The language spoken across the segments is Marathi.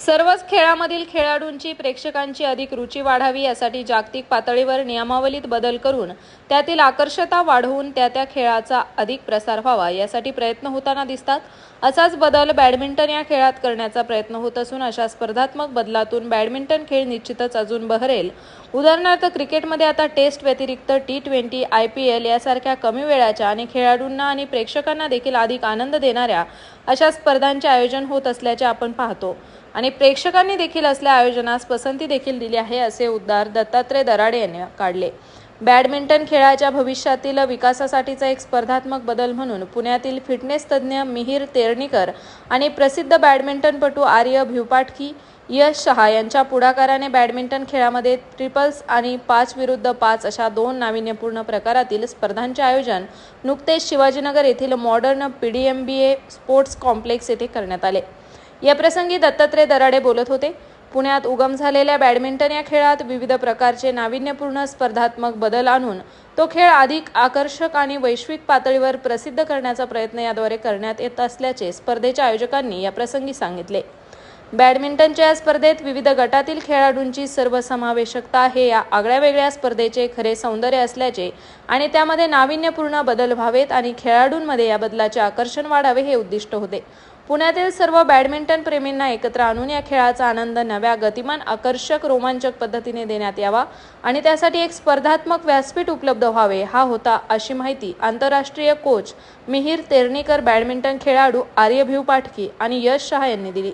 सर्वच खेळामधील खेळाडूंची प्रेक्षकांची अधिक रुची वाढावी यासाठी जागतिक पातळीवर नियमावलीत बदल करून त्यातील आकर्षता वाढवून त्या त्या खेळाचा अधिक प्रसार व्हावा यासाठी प्रयत्न होताना दिसतात. असाच बदल बॅडमिंटन या खेळात करण्याचा प्रयत्न होत असून अशा स्पर्धात्मक बदलातून बॅडमिंटन खेळ निश्चितच अजून बहरेल. उदाहरणार्थ क्रिकेटमध्ये आता टेस्ट व्यतिरिक्त T twenty I P L यासारख्या कमी वेळाच्या आणि खेळाडूंना आणि प्रेक्षकांना देखील अधिक आनंद देणाऱ्या अशा स्पर्धांचे आयोजन होत असल्याचे आपण पाहतो. आणि प्रेक्षकांनी देखील असल्या आयोजनास पसंती देखील दिली आहे असे उद्गार दत्तात्रय दराडे यांनी काढले. बॅडमिंटन खेळाच्या भविष्यातील विकासासाठीचा एक स्पर्धात्मक बदल म्हणून पुण्यातील फिटनेस तज्ज्ञ मिहीर तेरणीकर आणि प्रसिद्ध बॅडमिंटनपटू आर्य भिवपाटकी यश शहा यांच्या पुढाकाराने बॅडमिंटन खेळामध्ये ट्रिपल्स आणि पाच विरुद्ध पाच अशा दोन नाविन्यपूर्ण प्रकारातील स्पर्धांचे आयोजन नुकतेच शिवाजीनगर येथील modern P D M B A sports complex येथे करण्यात आले. याप्रसंगी दत्तात्रय दराडे बोलत होते. पुण्यात उगम झालेल्या बॅडमिंटन या खेळात विविध प्रकारचे नाविन्यपूर्ण स्पर्धात्मक बदल आणून तो खेळ अधिक आकर्षक आणि वैश्विक पातळीवर प्रसिद्ध करण्याचा प्रयत्न याद्वारे करण्यात येत असल्याचे स्पर्धेच्या आयोजकांनी या प्रसंगी सांगितले. बॅडमिंटनच्या या स्पर्धेत विविध गटातील खेळाडूंची सर्वसमावेशकता हे या आगळ्यावेगळ्या स्पर्धेचे खरे सौंदर्य असल्याचे आणि त्यामध्ये नाविन्यपूर्ण बदल व्हावेत आणि खेळाडूंमध्ये या बदलाचे आकर्षण वाढावे हे उद्दिष्ट होते. पुण्यातील सर्व बॅडमिंटन प्रेमींना एकत्र आणून या खेळाचा आनंद नव्या गतिमान आकर्षक रोमांचक पद्धतीने देण्यात यावा आणि त्यासाठी एक स्पर्धात्मक व्यासपीठ उपलब्ध व्हावे हा होता अशी माहिती आंतरराष्ट्रीय कोच मिहीर तेरणीकर बॅडमिंटन खेळाडू आर्यभिव पाठकी आणि यश शहा यांनी दिली.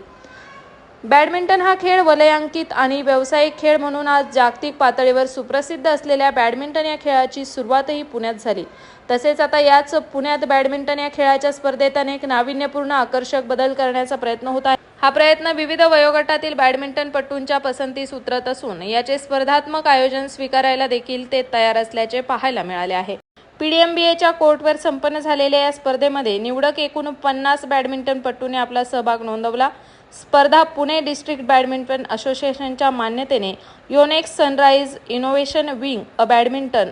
बॅडमिंटन हा खेळ वलयांकित आणि व्यावसायिक खेळ म्हणून आज जागतिक पातळीवर सुप्रसिद्ध असलेल्या बॅडमिंटन या खेळाची सुरुवातही पुण्यात झाली. तसेच आता याच पुण्यात बॅडमिंटन या खेळाच्या स्पर्धेत अनेक नाविन्यपूर्ण आकर्षक बदल करण्याचा प्रयत्न होत आहे. हा प्रयत्न विविध वयोगटातील बॅडमिंटनपटूंच्या पसंतीस उतरत असून याचे स्पर्धात्मक आयोजन स्वीकारायला देखील ते तयार असल्याचे पाहायला मिळाले आहे. पीडीएमबीएच्या कोर्टवर संपन्न झालेल्या या स्पर्धेमध्ये निवडक एकूण पन्नास बॅडमिंटनपटूने आपला सहभाग नोंदवला. स्पर्धा पुणे डिस्ट्रिक्ट बॅडमिंटन असोसिएशनच्या मान्यतेने योनेक्स सनराइज इनोव्हेशन विंग अ बॅडमिंटन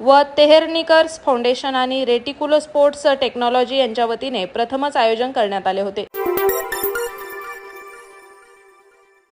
व तेहरनिकर्स फाउंडेशन आणि रेटिकुलो स्पोर्ट्स टेक्नॉलॉजी यांच्या वतीने प्रथमच आयोजन करण्यात आले होते.